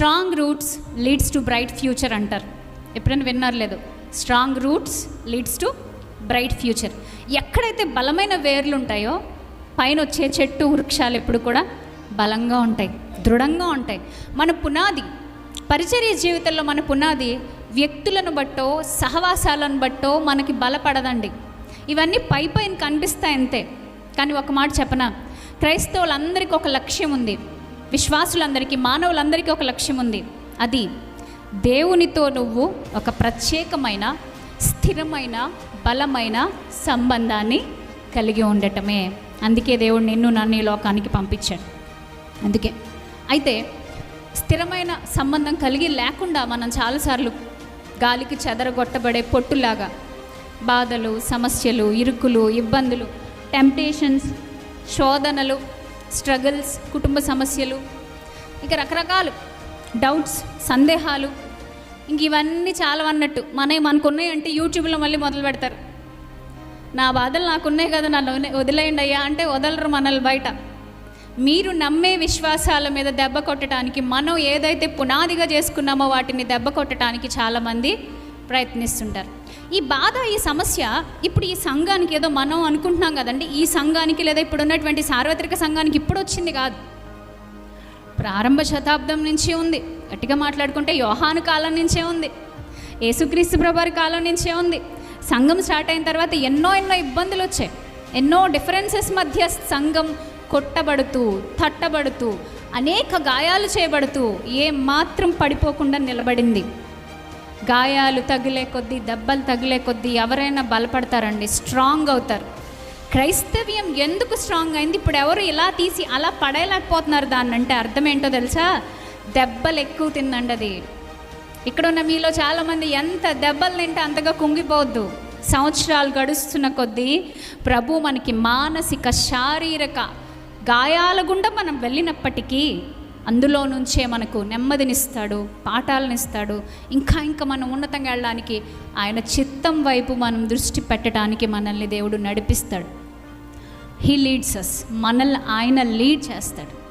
Strong roots leads to bright future అంటారు. ఎప్పుడైనా విన్నారు లేదు. Strong roots leads to bright future. ఎక్కడైతే బలమైన వేర్లు ఉంటాయో పైన వచ్చే చెట్టు వృక్షాలు ఎప్పుడు కూడా బలంగా ఉంటాయి దృఢంగా ఉంటాయి. మన పునాది పరిచర్య జీవితంలో మన పునాది వ్యక్తులను బట్టో సహవాసాలను బట్టో మనకి బలపడదండి. ఇవన్నీ పై పైన కనిపిస్తాయి అంతే. కానీ ఒక మాట చెప్పనా? క్రైస్తవులందరికీ ఒక లక్ష్యం ఉంది. విశ్వాసులందరికీ మానవులందరికీ ఒక లక్ష్యం ఉంది. అది దేవునితో నువ్వు ఒక ప్రత్యేకమైన స్థిరమైన బలమైన సంబంధాన్ని కలిగి ఉండటమే. అందుకే దేవుడు నిన్ను నన్ను ఈ లోకానికి పంపించాడు. అందుకే. అయితే స్థిరమైన సంబంధం కలిగి లేకుండా మనం చాలాసార్లు గాలికి చెదరగొట్టబడే పొట్టులాగా బాధలు సమస్యలు ఇరుకులు ఇబ్బందులు టెంప్టేషన్స్ శోధనలు స్ట్రగుల్స్ కుటుంబ సమస్యలు ఇక రకరకాలు డౌట్స్ సందేహాలు. ఇంక ఇవన్నీ చాలా అన్నట్టు మనవి మనకున్నాయి అంటే యూట్యూబ్లో మళ్ళీ మొదలు పెడతారు. నా బాధలు నాకున్నాయి కదా నన్ను వదిలేయండి అయ్యా అంటే వదలరు మనల్ని బయట. మీరు నమ్మే విశ్వాసాల మీద దెబ్బ కొట్టడానికి మనం ఏదైతే పునాదిగా చేసుకున్నామో వాటిని దెబ్బ కొట్టడానికి చాలామంది ప్రయత్నిస్తుంటారు. ఈ బాధ ఈ సమస్య ఇప్పుడు ఈ సంఘానికి ఏదో మనం అనుకుంటున్నాం కదండి. ఈ సంఘానికి లేదా ఇప్పుడు ఉన్నటువంటి సార్వత్రిక సంఘానికి ఇప్పుడు వచ్చింది కాదు. ప్రారంభ శతాబ్దం నుంచి ఉంది. గట్టిగా మాట్లాడుకుంటే యోహాను కాలం నుంచే ఉంది. యేసుక్రీస్తు ప్రభారి కాలం నుంచే ఉంది. సంఘం స్టార్ట్ అయిన తర్వాత ఎన్నో ఎన్నో ఇబ్బందులు వచ్చాయి. ఎన్నో డిఫరెన్సెస్ మధ్య సంఘం కొట్టబడుతూ తట్టబడుతూ అనేక గాయాలు చేయబడుతూ ఏ మాత్రం పడిపోకుండా నిలబడింది. గాయాలు తగిలే కొద్దీ దెబ్బలు తగిలే కొద్దీ ఎవరైనా బలపడతారండి స్ట్రాంగ్ అవుతారు. క్రైస్తవ్యం ఎందుకు స్ట్రాంగ్ అయింది? ఇప్పుడు ఎవరు ఇలా తీసి అలా పడేయలేకపోతున్నారు దాన్ని అంటే అర్థం ఏంటో తెలుసా? దెబ్బలు ఎక్కువ తిందండి అది. ఇక్కడ ఉన్న మీలో చాలామంది ఎంత దెబ్బలు తింటే అంతగా కుంగిపోవద్దు. సంవత్సరాలు గడుస్తున్న కొద్దీ ప్రభు మనకి మానసిక శారీరక గాయాల గుండా మనం వెళ్ళినప్పటికీ అందులో నుంచే మనకు నెమ్మదినిస్తాడు పాఠాలనిస్తాడు. ఇంకా ఇంకా మనం ఉన్నతంగా వెళ్ళడానికి ఆయన చిత్తం వైపు మనం దృష్టి పెట్టడానికి మనల్ని దేవుడు నడిపిస్తాడు. హీ లీడ్స్ అస్ మనల్ని ఆయన లీడ్ చేస్తాడు.